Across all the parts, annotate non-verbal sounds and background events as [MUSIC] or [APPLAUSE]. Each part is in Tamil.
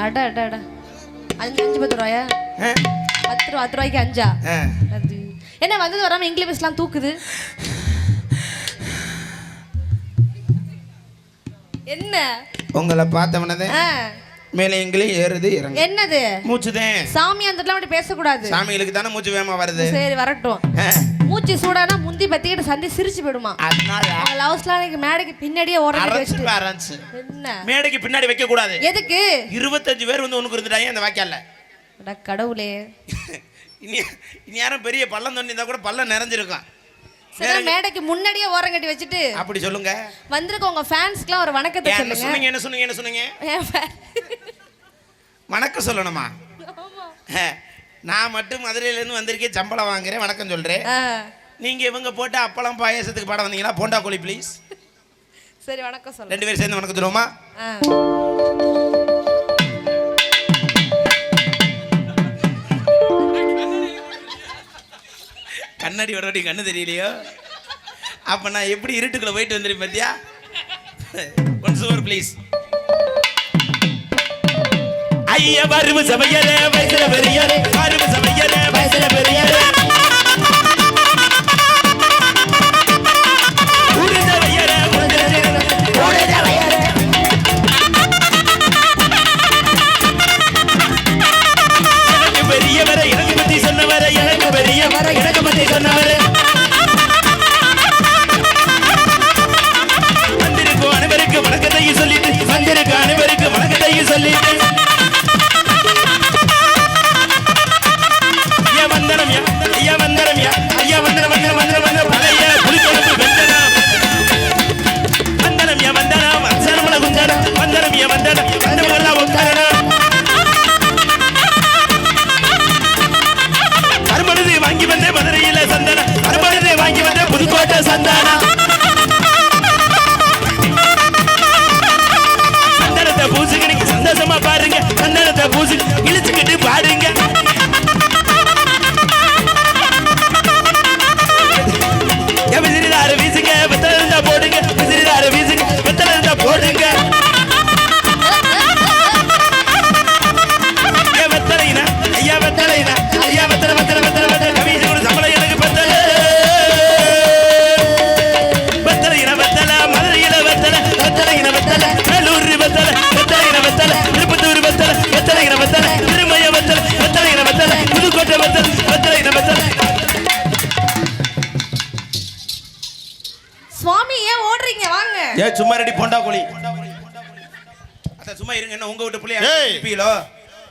அட அட அட அஞ்சு அஞ்சு பத்து ரூபாயா? பத்து ரூபா பத்து ரூபாய்க்கு அஞ்சா. அது என்ன வந்தது வராம இங்கிலீஷ்லாம் தூக்குது என்ன உங்களை பார்த்தவனதே ஆ, மேலே எங்களையும் ஏறுது இறங்கு என்னது மூச்சுதேன் சாமி அந்த மட்டும் பேசக்கூடாது சாமிகளுக்கு தானே மூச்சு வேகமா வருது சரி வரட்டும். மூச்சு சூடானா முந்தி பத்திக்கிட்டு சந்தி சிரிச்சு போயிடுமா. அதனால லவ்ஸ்லாம் எனக்கு மேடைக்கு பின்னாடியே அரைச்சு வச்சுட்டு. அரைச்சு. என்ன? மேடைக்கு பின்னாடி வைக்க கூடாது எதுக்கு? இருபத்தஞ்சு பேர் வந்து உனக்கு இருந்துட்டாங்க அந்த வாய்க்கால அட கடவுளே. [LAUGHS] இனி இனி யாரும் பெரிய பள்ளம் தோண்டி இருந்தா கூட பள்ளம் நிறைஞ்சிருக்கும். சரி மேடைக்கு முன்னாடியே ஓரம் கட்டி வச்சுட்டு அப்படி சொல்லுங்க. வந்திருக்க உங்க ஃபேன்ஸ்க்குலாம் ஒரு வணக்கத்தை சொல்லுங்க. சொன்னீங்க என்ன சொன்னீங்க என்ன சொன்னீங்க? வணக்கம் சொல்லணுமா. நான் மட்டும் மதுரையிலேருந்து வந்திருக்கேன் சம்பளம் வாங்குறேன் வணக்கம் சொல்றேன். ஆ, நீங்க இவங்க போட்டு அப்பளம் பாயாசத்துக்கு பாட வந்தீங்களா? போண்டா கோழி ப்ளீஸ் சரி வணக்கம் சொல்லுங்க. ரெண்டு பேரும் சேர்ந்து வணக்கம் சொல்லுவோமா. கண்ணாடி வர கண்ணு தெரியலையோ? அப்ப நான் எப்படி இருட்டுக்குள்ள போயிட்டு வந்துருப்பேன் பாத்தியா? ஒன்ஸ் ஓவர் ப்ளீஸ் ஐயா வருவு சமையலே வயசுல பெரியலே புதுக்கோட்டை சந்தானம். சந்தனத்தை சந்தோஷமா பாருங்க. சந்தனத்தை பூசு இழுச்சுக்கிட்டு பாருங்க. வெத்தலை வேலூர் வெத்தலை வெத்தலைனா வெத்தலை திருப்பத்தூர் வெத்தலை வெத்தலைனா வெத்தலை திருமய வெத்தலை வெத்தலைனா வெத்தலை புதுக்கோட்டை வெத்தலை வெத்தலைனா வெத்தலை. சுவாமி ஏன் ஓடுறீங்க? வாங்க. ஏ சும்மா ரெடி போண்டா கோழி. அதான் சும்மா இருங்க என்ன உங்க வீட்டு பிள்ளைய. இருப்பீங்களோ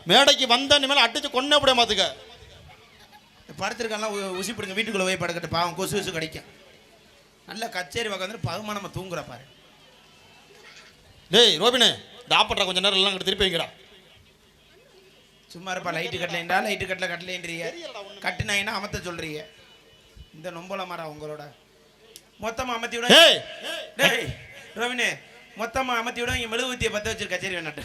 மேடைக்கு வந்த இனிமேல் அடிச்சு கொன்னே விட மாத்துக்க. படுத்திருக்கலாம் உசி பிடிங்க வீட்டுக்குள்ள போய் படுக்கட்டு பாவம் கொசு கொசு கிடைக்கும். நல்ல கச்சேரி உட்காந்து பகமா நம்ம தூங்குற பாரு. டேய் ரோபினே டாப்பட்றா கொஞ்ச நேரம் எல்லாம் திருப்பி வைங்கடா. சும்மா இருப்பா லைட்டு கட்டலைன்றா லைட்டு கட்டல கட்டலைன்றீங்க கட்டுனாங்கன்னா அமத்த சொல்றீங்க. இந்த நொம்பல மரம் உங்களோட. மொத்தமா அமத்தி விட டேய்! ரோவினே மொத்தமா அமத்தி விட இங்க மெழுகுவத்தியை பத்த வச்சிருக்க கச்சேரி வேணாட்டு.